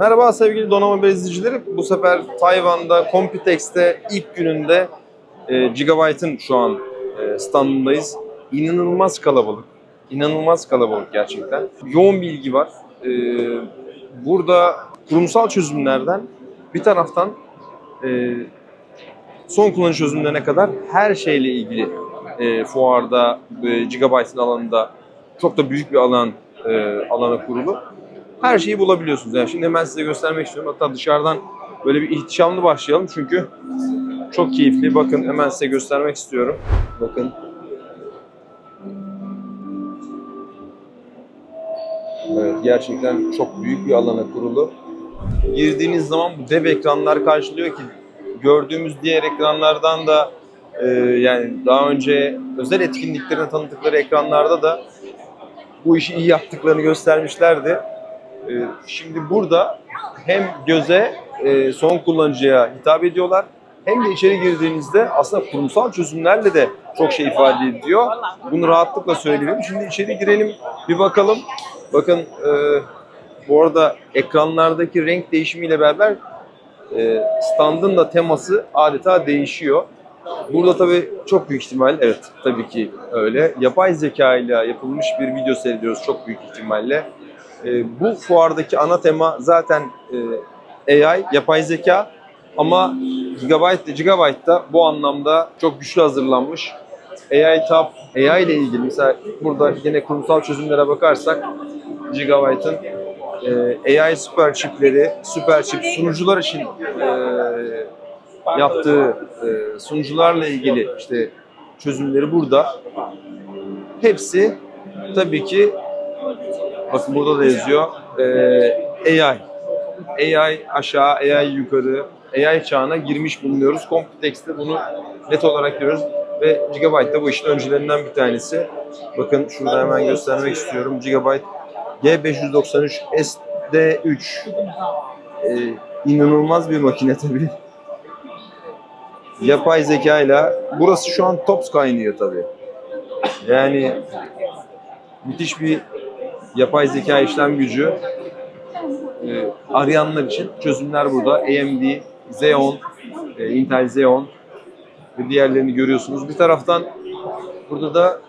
Merhaba sevgili donanma izleyicileri. Bu sefer Tayvan'da Computex'te ilk gününde e, Gigabyte'ın şu an e, standındayız. İnanılmaz kalabalık. İnanılmaz kalabalık gerçekten. Yoğun bir ilgi var. E, burada kurumsal çözümlerden bir taraftan e, son kullanıcı çözümlerine kadar her şeyle ilgili e, fuarda e, Gigabyte'ın alanında çok da büyük bir alan e, alana kurulu. Her şeyi bulabiliyorsunuz. Yani şimdi hemen size göstermek istiyorum. Hatta dışarıdan böyle bir ihtişamlı başlayalım çünkü çok keyifli. Bakın hemen size göstermek istiyorum. Bakın. Evet gerçekten çok büyük bir alana kurulu. Girdiğiniz zaman bu dev ekranlar karşılıyor ki gördüğümüz diğer ekranlardan da e, yani daha önce özel etkinliklerini tanıdıkları ekranlarda da bu işi iyi yaptıklarını göstermişlerdi. E, şimdi burada hem göze, e, son kullanıcıya hitap ediyorlar hem de içeri girdiğinizde aslında kurumsal çözümlerle de çok şey ifade ediyor. Bunu rahatlıkla söyleyelim. Şimdi içeri girelim, bir bakalım. Bakın e, bu arada ekranlardaki renk değişimiyle beraber e, standın da teması adeta değişiyor. Burada tabii çok büyük ihtimal, evet tabii ki öyle. Yapay zeka ile yapılmış bir video seyrediyoruz çok büyük ihtimalle. E, bu fuardaki ana tema zaten e, AI, yapay zeka. Ama Gigabyte, Gigabyte da bu anlamda çok güçlü hazırlanmış. AI Tab, AI ile ilgili mesela burada yine kurumsal çözümlere bakarsak Gigabyte'ın e, AI süper çipleri, süper çip sunucular için e, yaptığı e, sunucularla ilgili işte çözümleri burada. Hepsi tabii ki bakın burada da yazıyor e, AI. AI aşağı, AI yukarı, AI çağına girmiş bulunuyoruz. Computex'te bunu net olarak görüyoruz ve Gigabyte da bu işin öncülerinden bir tanesi. Bakın şurada hemen göstermek istiyorum. Gigabyte G593 SD3 ee, inanılmaz bir makine tabii. Yapay zeka ile burası şu an tops kaynıyor tabii. Yani müthiş bir yapay zeka işlem gücü. Ee, arayanlar için çözümler burada. AMD, Xeon, e, Intel Xeon ve diğerlerini görüyorsunuz. Bir taraftan burada da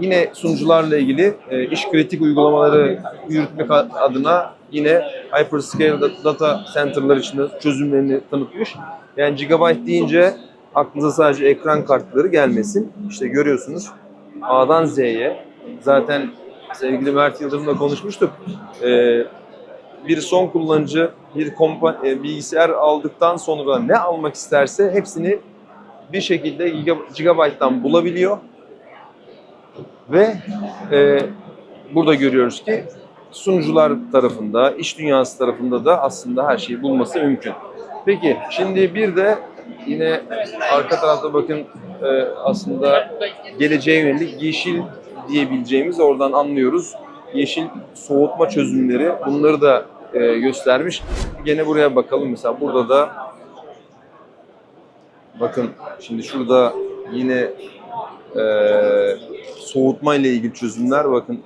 yine sunucularla ilgili e, iş kritik uygulamaları yürütmek adına yine hyperscale data center'lar için de çözümlerini tanıtmış. Yani gigabyte deyince aklınıza sadece ekran kartları gelmesin. İşte görüyorsunuz A'dan Z'ye zaten sevgili Mert Yıldırım'la konuşmuştuk. E, bir son kullanıcı bir kompa- e, bilgisayar aldıktan sonra ne almak isterse hepsini bir şekilde Gigabyte'dan bulabiliyor. Ve e, burada görüyoruz ki sunucular tarafında, iş dünyası tarafında da aslında her şeyi bulması mümkün. Peki şimdi bir de yine arka tarafta bakın e, aslında geleceğe yönelik yeşil diyebileceğimiz oradan anlıyoruz. Yeşil soğutma çözümleri bunları da e, göstermiş. Gene buraya bakalım mesela burada da bakın şimdi şurada yine e, soğutma ile ilgili çözümler bakın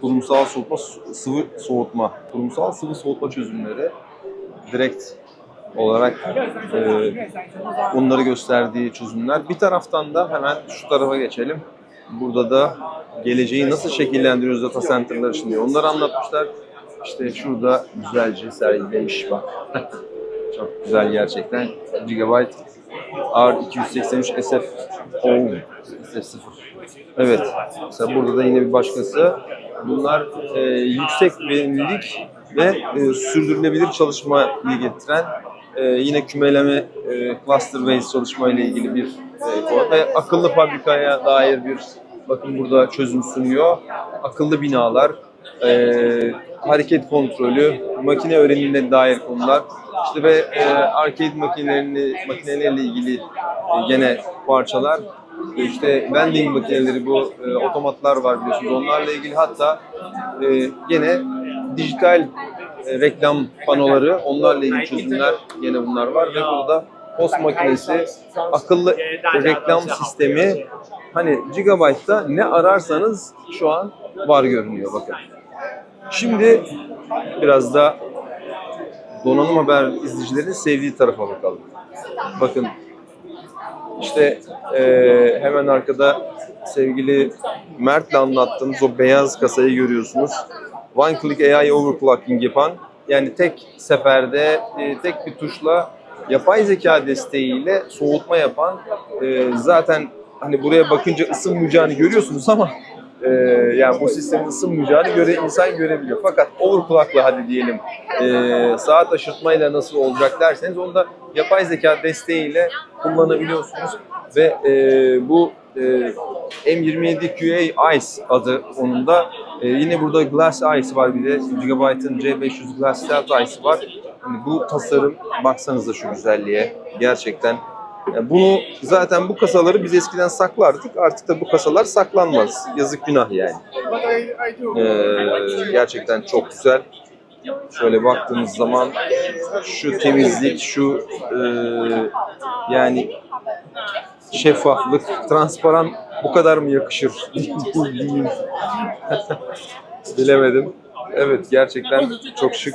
kurumsal soğutma sıvı soğutma kurumsal sıvı soğutma çözümleri direkt olarak e, onları gösterdiği çözümler. Bir taraftan da hemen şu tarafa geçelim. Burada da geleceği nasıl şekillendiriyoruz data center'lar için. Onları anlatmışlar. İşte şurada güzelce sergilemiş bak. Çok güzel gerçekten. Gigabyte R283 SF O SF0. Evet. Mesela burada da yine bir başkası. Bunlar e, yüksek verimlilik ve e, sürdürülebilir çalışmayı getiren e, yine kümeleme cluster based çalışma ile ilgili bir e, ve akıllı fabrikaya dair bir bakın burada çözüm sunuyor. Akıllı binalar, e, hareket kontrolü, makine öğrenimine dair konular. İşte ve e, arcade makinelerini makinelerle ilgili e, gene parçalar. E, işte vending makineleri bu e, otomatlar var biliyorsunuz. Onlarla ilgili hatta e, gene dijital e, reklam panoları, onlarla ilgili çözümler gene bunlar var ve burada post makinesi, akıllı reklam sistemi hani Gigabyte'da ne ararsanız şu an var görünüyor bakın. Şimdi biraz da donanım haber izleyicilerinin sevdiği tarafa bakalım. Bakın işte eee, hemen arkada sevgili Mert'le anlattığımız o beyaz kasayı görüyorsunuz. One click AI overclocking yapan yani tek seferde e, tek bir tuşla yapay zeka desteğiyle soğutma yapan e, zaten hani buraya bakınca ısınmayacağını görüyorsunuz ama e, yani bu sistemin ısınmayacağını göre insan görebiliyor. Fakat overclock'la hadi diyelim e, saat aşırtmayla nasıl olacak derseniz onu da yapay zeka desteğiyle kullanabiliyorsunuz ve e, bu e, M27 QA Ice adı onun da. E, yine burada Glass Ice var bir de Gigabyte'ın C500 Glass Stealth Ice var. Hani bu tasarım baksanıza şu güzelliğe gerçekten. Yani bunu zaten bu kasaları biz eskiden saklardık. Artık da bu kasalar saklanmaz. Yazık günah yani. Ee, gerçekten çok güzel. Şöyle baktığımız zaman şu temizlik, şu e, yani şeffaflık, transparan bu kadar mı yakışır? Bilemedim. Evet gerçekten çok şık.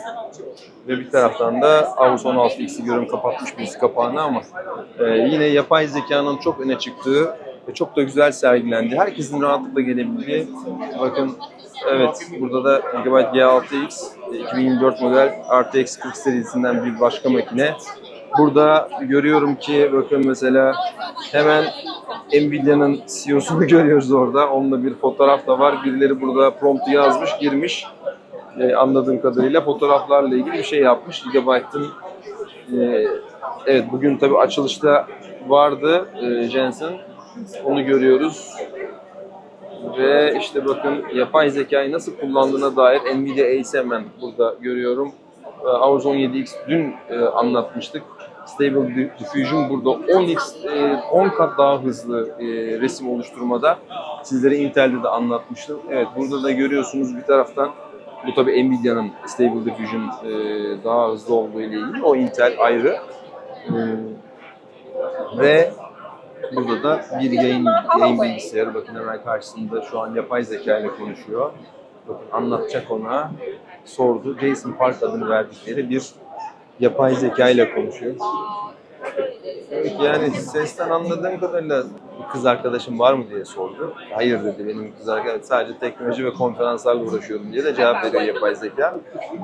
Ve bir taraftan da Avus 16X'i görüyorum kapatmış birisi kapağını ama e, yine yapay zekanın çok öne çıktığı ve çok da güzel sergilendi. Herkesin rahatlıkla gelebildiği. Bakın evet burada da Gigabyte G6X e, 2024 model RTX 40 serisinden bir başka makine. Burada görüyorum ki bakın mesela hemen Nvidia'nın CEO'sunu görüyoruz orada. Onunla bir fotoğraf da var. Birileri burada promptu yazmış, girmiş. Ee, anladığım kadarıyla fotoğraflarla ilgili bir şey yapmış. Gigabyte'ın e, evet bugün tabii açılışta vardı e, Jensen. Onu görüyoruz. Ve işte bakın yapay zekayı nasıl kullandığına dair Nvidia ASM'en burada görüyorum. Ee, Hours 17X dün e, anlatmıştık. Stable Diffusion burada 10x, e, 10 kat daha hızlı e, resim oluşturmada. Sizlere Intel'de de anlatmıştım. Evet burada da görüyorsunuz bir taraftan bu tabi Nvidia'nın Stable Diffusion e, daha hızlı olduğu ile ilgili. O Intel ayrı. E, ve burada da bir yayın, yayın bilgisayarı. Bakın hemen karşısında şu an yapay zeka ile konuşuyor. Bakın anlatacak ona. Sordu. Jason Park adını verdikleri bir yapay zeka ile konuşuyor. Evet, yani sesten anladığım kadarıyla kız arkadaşım var mı diye sordu. Hayır dedi benim kız arkadaşım sadece teknoloji ve konferanslarla uğraşıyorum diye de cevap veriyor yapay zeka.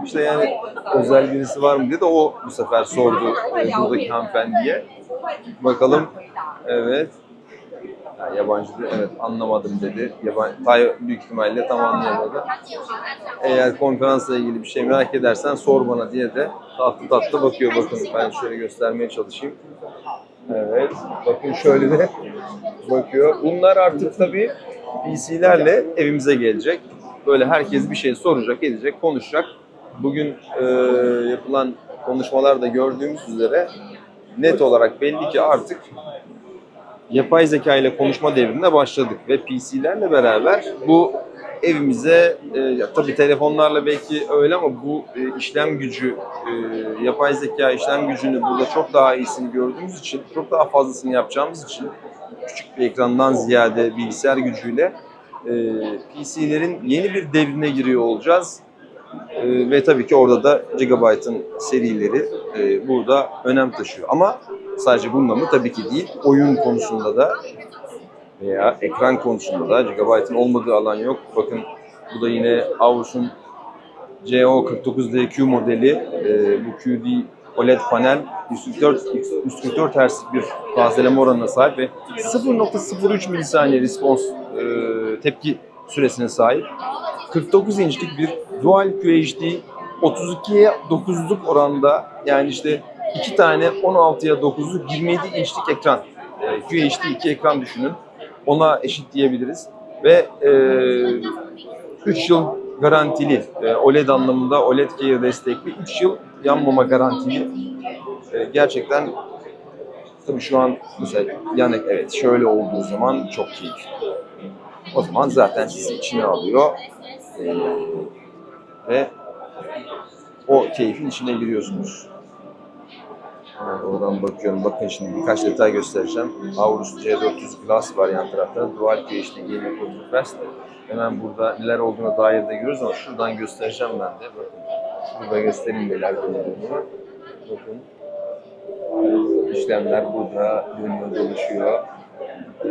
İşte yani özel birisi var mı diye de o bu sefer sordu e, buradaki hanımefendiye. Bakalım evet. Ya yabancı dil, evet anlamadım dedi. Yabancı, Tay büyük ihtimalle tam anlayamadı. Eğer konferansla ilgili bir şey merak edersen sor bana diye de tatlı tatlı bakıyor. Bakın ben şöyle göstermeye çalışayım. Evet. Bakın şöyle de bakıyor. Bunlar artık tabii PC'lerle evimize gelecek. Böyle herkes bir şey soracak, edecek, konuşacak. Bugün e, yapılan konuşmalarda gördüğümüz üzere net olarak belli ki artık yapay zeka ile konuşma devrine başladık ve PC'lerle beraber bu evimize e, tabii telefonlarla belki öyle ama bu e, işlem gücü e, yapay zeka işlem gücünü burada çok daha iyisini gördüğümüz için çok daha fazlasını yapacağımız için küçük bir ekrandan ziyade bilgisayar gücüyle e, PC'lerin yeni bir devrine giriyor olacağız. E, ve tabii ki orada da Gigabyte'ın serileri e, burada önem taşıyor. Ama sadece bununla mı? Tabii ki değil. Oyun konusunda da veya ekran konusunda da Gigabyte'ın olmadığı alan yok. Bakın bu da yine Asus'un CO49DQ modeli. E, bu QD OLED panel 144, 144 Hz'lik bir tazeleme oranına sahip ve 0.03 milisaniye respons e, tepki süresine sahip. 49 inçlik bir Dual QHD 32'ye 9'luk oranda yani işte iki tane 16'ya 9'luk 27 inçlik ekran. E, QHD iki ekran düşünün. Ona eşit diyebiliriz. Ve e, 3 yıl garantili e, OLED anlamında OLED Care destekli 3 yıl yanmama garantili. E, gerçekten tabii şu an mesela yani evet şöyle olduğu zaman çok keyifli. O zaman zaten sizi içine alıyor. E, ve o keyfin içine giriyorsunuz. Hemen oradan bakıyorum. Bakın şimdi birkaç detay göstereceğim. Aorus C400 Glass var yan tarafta. Dual QHD Gaming Fast. Hemen burada neler olduğuna dair de görüyoruz ama şuradan göstereceğim ben de. Bakın. Şurada göstereyim neler döndüğünü. Bakın. İşlemler burada dönüyor, dolaşıyor. Ee,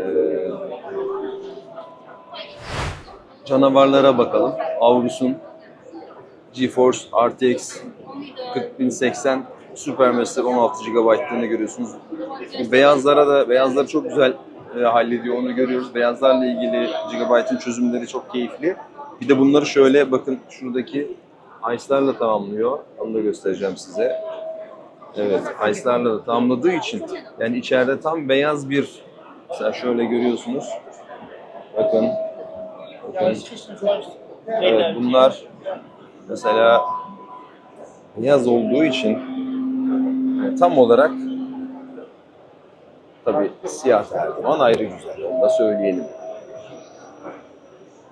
canavarlara bakalım. Aurus'un GeForce RTX 4080 Supermaster 16 GB'lığını görüyorsunuz. Beyazlara da beyazları çok güzel e, hallediyor onu görüyoruz. Beyazlarla ilgili GB'ın çözümleri çok keyifli. Bir de bunları şöyle bakın şuradaki ice'larla tamamlıyor. Onu da göstereceğim size. Evet, ice'larla da tamamladığı için yani içeride tam beyaz bir mesela şöyle görüyorsunuz. Bakın. Bakın. Evet, bunlar mesela beyaz olduğu için yani tam olarak tabi siyah her zaman ayrı güzel. Onu da söyleyelim.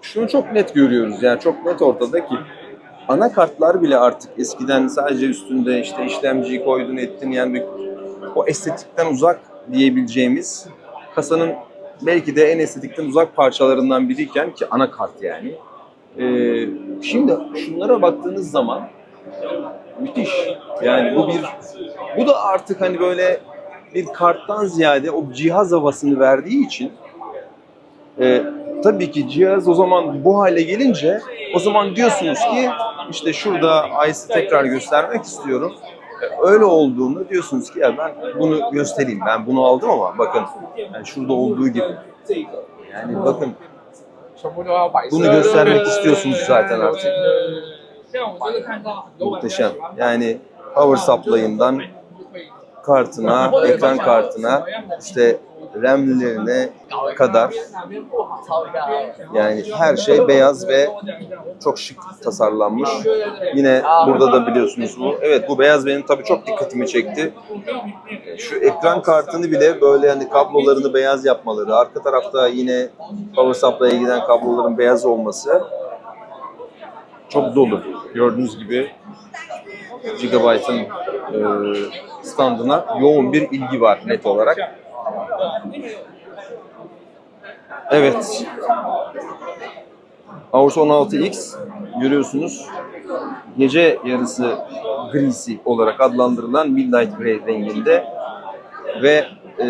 Şunu çok net görüyoruz yani çok net ortada ki anakartlar bile artık eskiden sadece üstünde işte işlemciyi koydun ettin yani bir, o estetikten uzak diyebileceğimiz kasanın belki de en estetikten uzak parçalarından biriyken ki anakart yani. Ee, şimdi şunlara baktığınız zaman müthiş. Yani bu bir bu da artık hani böyle bir karttan ziyade o cihaz havasını verdiği için e, tabii ki cihaz o zaman bu hale gelince o zaman diyorsunuz ki işte şurada ICE tekrar göstermek istiyorum. E, öyle olduğunda diyorsunuz ki ya ben bunu göstereyim. Ben bunu aldım ama bakın yani şurada olduğu gibi. Yani bakın bunu göstermek istiyorsunuz zaten artık. Muhteşem. Yani power supply'ından kartına, ekran kartına, işte RAM'lerine kadar yani her şey beyaz ve çok şık tasarlanmış. Yine burada da biliyorsunuz bu. Evet bu beyaz benim tabii çok dikkatimi çekti. Şu ekran kartını bile böyle hani kablolarını beyaz yapmaları, arka tarafta yine power supply'a giden kabloların beyaz olması çok dolu. Gördüğünüz gibi Gigabyte'ın e, standına yoğun bir ilgi var net olarak. Evet. Aorus 16X görüyorsunuz. Gece yarısı grisi olarak adlandırılan Midnight Grey renginde ve e,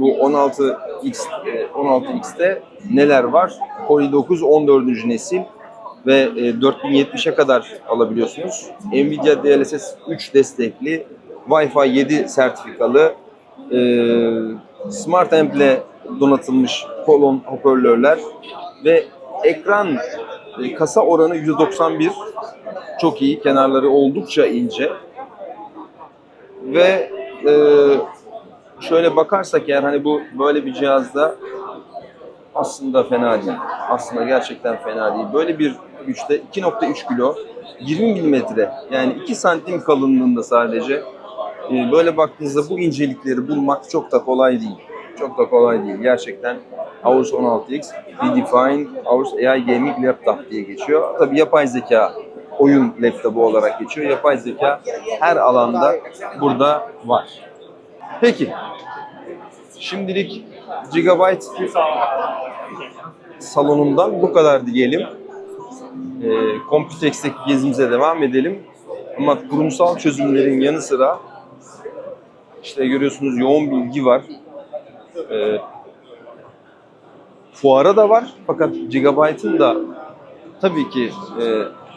bu 16X e, 16X'te neler var? Core i9 14. nesil ve e, 4070'e kadar alabiliyorsunuz. Nvidia DLSS 3 destekli, Wi-Fi 7 sertifikalı, e, Smart Amp'le donatılmış kolon hoparlörler ve ekran e, kasa oranı %91 çok iyi. Kenarları oldukça ince. Ve e, şöyle bakarsak eğer hani bu böyle bir cihazda aslında fena değil. Aslında gerçekten fena değil. Böyle bir güçte 2.3 kilo 20 milimetre yani 2 santim kalınlığında sadece böyle baktığınızda bu incelikleri bulmak çok da kolay değil. Çok da kolay değil. Gerçekten Aorus 16X Redefined Aorus AI Gaming Laptop diye geçiyor. Tabii yapay zeka oyun laptopu olarak geçiyor. Yapay zeka her alanda burada var. Peki. Şimdilik Gigabyte salonundan bu kadar diyelim. E, Computex'teki gezimize devam edelim. Ama kurumsal çözümlerin yanı sıra işte görüyorsunuz yoğun bilgi var. E, fuara da var fakat Gigabyte'ın da tabii ki e,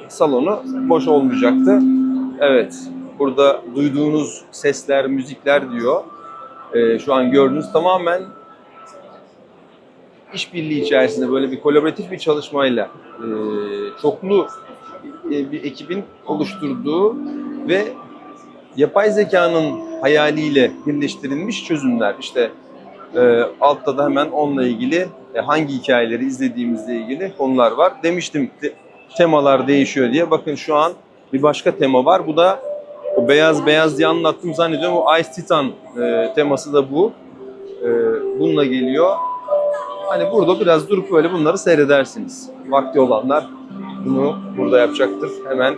salonu boş olmayacaktı. Evet, burada duyduğunuz sesler, müzikler diyor. E, şu an gördüğünüz tamamen işbirliği içerisinde böyle bir kolaboratif bir çalışmayla e, çoklu e, bir ekibin oluşturduğu ve yapay zekanın hayaliyle birleştirilmiş çözümler. İşte e, altta da hemen onunla ilgili e, hangi hikayeleri izlediğimizle ilgili konular var. Demiştim te- temalar değişiyor diye. Bakın şu an bir başka tema var. Bu da o beyaz beyaz diye anlattım zannediyorum. O Ice Titan e, teması da bu. E, bununla geliyor. Hani burada biraz durup böyle bunları seyredersiniz. Vakti olanlar bunu burada yapacaktır. Hemen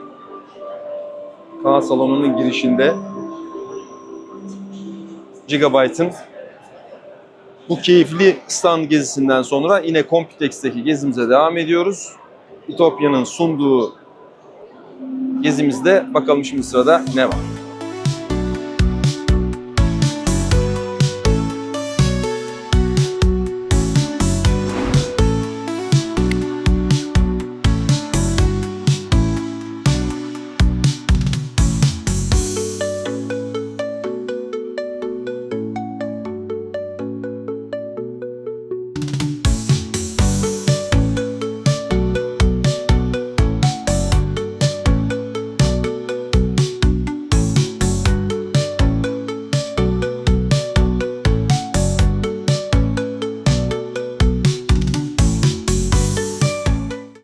kanal salonunun girişinde Gigabyte'ın bu keyifli stand gezisinden sonra yine Computex'teki gezimize devam ediyoruz. Ütopya'nın sunduğu gezimizde bakalım şimdi sırada ne var.